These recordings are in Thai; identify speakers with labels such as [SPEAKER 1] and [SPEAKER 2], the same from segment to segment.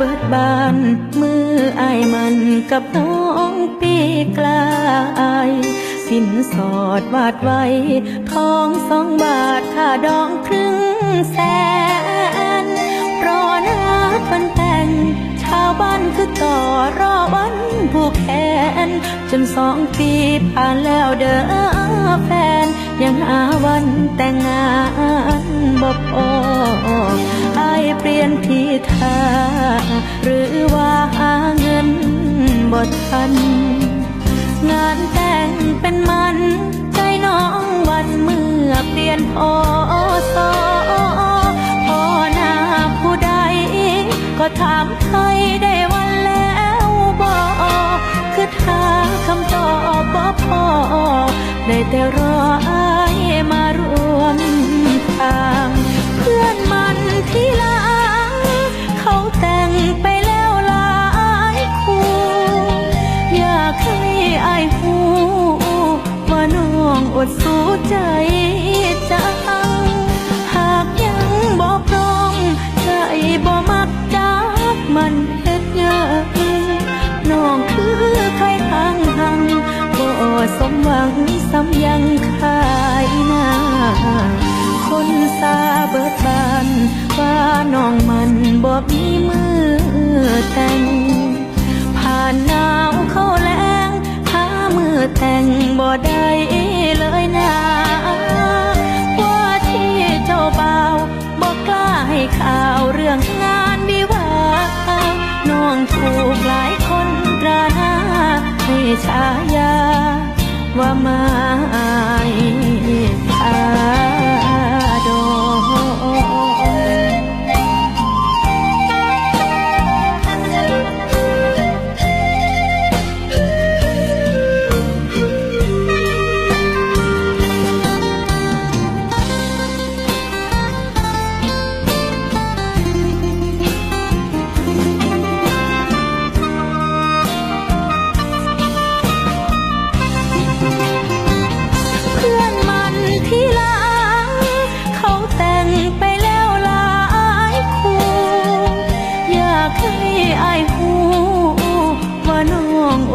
[SPEAKER 1] บิดบานมืออายมันกับน้องปีกลายสินสอดวาดไว้ ทองสองบาทค่าดองครึ่งแสน รอนัดวันแต่ง ชาวบ้านคือต่อรอวันผูกแขน จนสองปีผ่านแล้วเด้อแฟน ยังหาวันแต่งงานบ่พอ เป็นมัน ใจน้องวันเมื่อเปลี่ยนพอสอพอหน้าผู้ใด ก็ถามไทยได้วันแล้วบอกคือถ้าคำตอบบ่พอได้แต่รอ อดสู้ใจจังหากยังบ่พร้อมใจบ่มักจักมันเฮ็ดหยังน้องคือใครทางหังบ่สมหวังซ้ำยังขายหน้าคนซาเบิดบานว่าน้องมันบ่มีมือ ถูกหลายคนตราหน้าให้ฉายาว่าม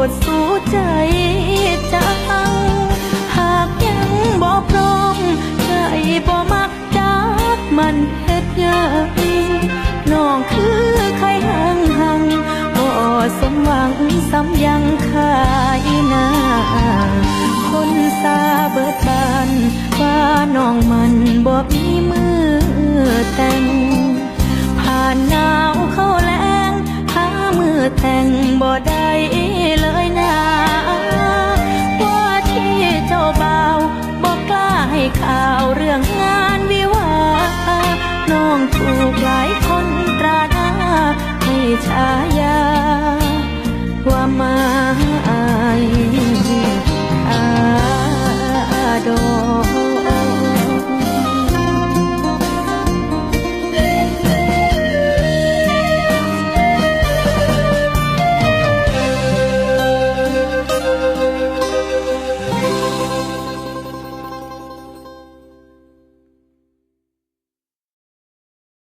[SPEAKER 1] ดสู้ใจจังหากยังบ่พร้อมใจบ่มักจักมันเฮ็ดหยังน้องคือใครหังหังบ่สมหวังซ้ำยังขายนาคนซาเบิดบานว่าน้องมันบ่ องถูกหลายคนตราหน้าให้ฉายาว่ามา